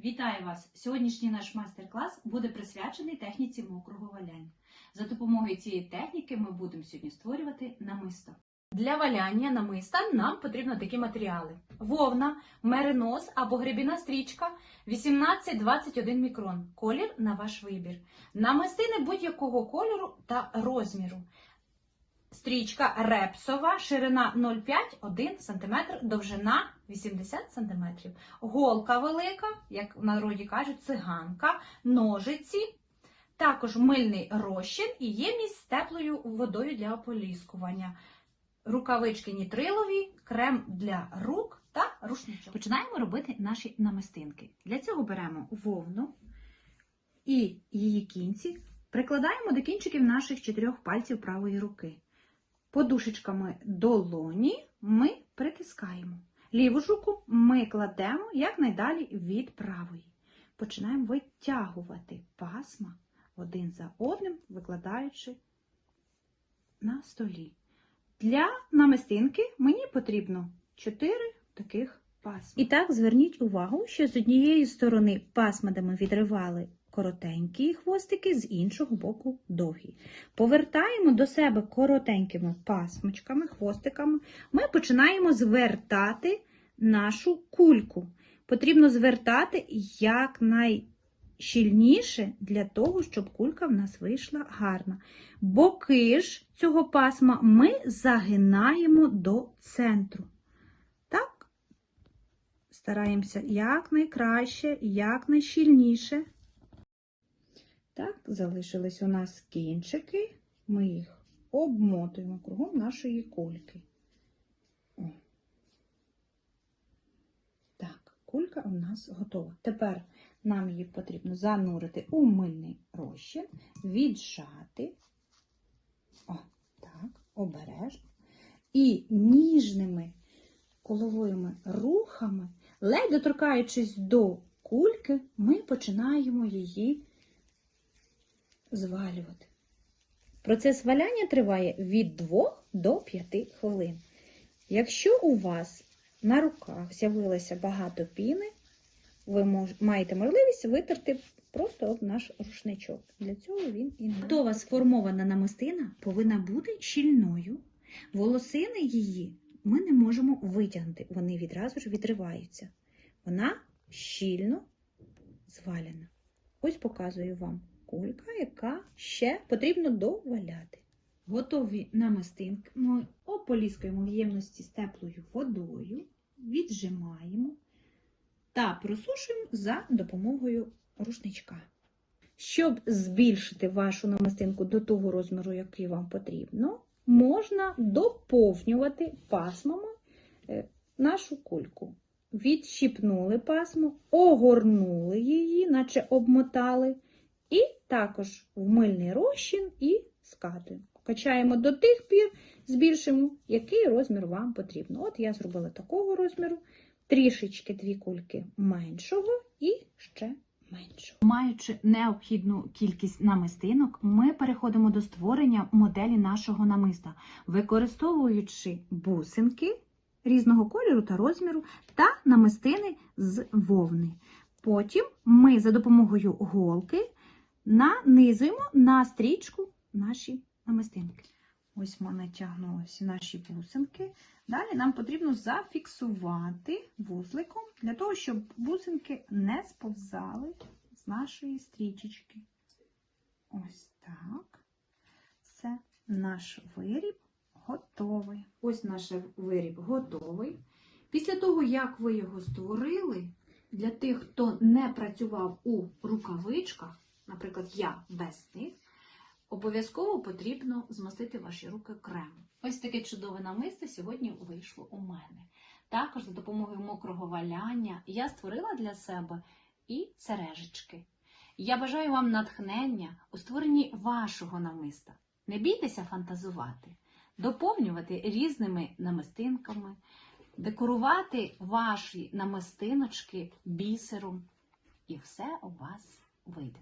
Вітаю вас! Сьогоднішній наш майстер-клас буде присвячений техніці мокрого валяння. За допомогою цієї техніки ми будемо сьогодні створювати намисто. Для валяння намиста нам потрібно такі матеріали: вовна, меринос або гребіна стрічка 18-21 мікрон. Колір на ваш вибір. Намистини будь-якого кольору та розміру. Стрічка репсова, ширина 0,5-1 см, довжина 80 см. Голка велика, як в народі кажуть, циганка, ножиці, також мильний розчин і ємність з теплою водою для ополіскування, рукавички нітрилові, крем для рук та рушничок. Починаємо робити наші намистинки. Для цього беремо вовну і її кінці прикладаємо до кінчиків наших чотирьох пальців правої руки. Подушечками долоні ми притискаємо. Ліву руку ми кладемо якнайдалі від правої. Починаємо витягувати пасма один за одним, викладаючи на столі. Для намистинки мені потрібно 4 таких пасма. І так зверніть увагу, що з однієї сторони пасма, де ми відривали коротенькі хвостики, з іншого боку довгі. Повертаємо до себе коротенькими пасмочками, хвостиками. Ми починаємо звертати нашу кульку. Потрібно звертати якнайщільніше для того, щоб кулька в нас вийшла гарна. Боки ж цього пасма ми загинаємо до центру. Стараємося якнайкраще, якнайщільніше. Так, залишились у нас кінчики. Ми їх обмотуємо кругом нашої кульки. О. Так, кулька у нас готова. Тепер нам її потрібно занурити у мильний розчин, віджати. О, так, обережно. І ніжними коловими рухами, ледь доторкаючись до кульки, ми починаємо її звалювати. Процес валяння триває від 2 до 5 хвилин. Якщо у вас на руках з'явилося багато піни, ви мож, маєте можливість витерти просто об наш рушничок. Для цього він і не готова сформована намистина повинна бути щільною. Волосини її ми не можемо витягнути, вони відразу ж відриваються. Вона щільно звалена. Ось показую вам кулька, яка ще потрібно доваляти. Готові намистинки ми ополіскуємо в ємності з теплою водою, віджимаємо та просушуємо за допомогою рушничка. Щоб збільшити вашу намистинку до того розміру, який вам потрібно, можна доповнювати пасмами е, нашу кульку. Відщіпнули пасму, огорнули її, наче обмотали. І також в мильний розчин і скатуємо. Качаємо до тих пір, збільшимо, який розмір вам потрібно. От я зробила такого розміру, трішечки дві кульки меншого і ще меншого. Маючи необхідну кількість намистинок, ми переходимо до створення моделі нашого намиста, використовуючи бусинки різного кольору та розміру та намистини з вовни. Потім ми за допомогою голки нанизуємо на стрічку наші намистинки. Ось ми натягнули всі наші бусинки. Далі нам потрібно зафіксувати вузликом, для того, щоб бусинки не сповзали з нашої стрічечки. Ось так. Все, наш виріб готовий. Ось наш виріб готовий. Після того, як ви його створили, для тих, хто не працював у рукавичках, наприклад, я без них, обов'язково потрібно змастити ваші руки кремом. Ось таке чудове намисто сьогодні вийшло у мене. Також за допомогою мокрого валяння я створила для себе і сережечки. Я бажаю вам натхнення у створенні вашого намиста. Не бійтеся фантазувати, доповнювати різними намистинками, декорувати ваші намистиночки бісером, і все у вас вийде.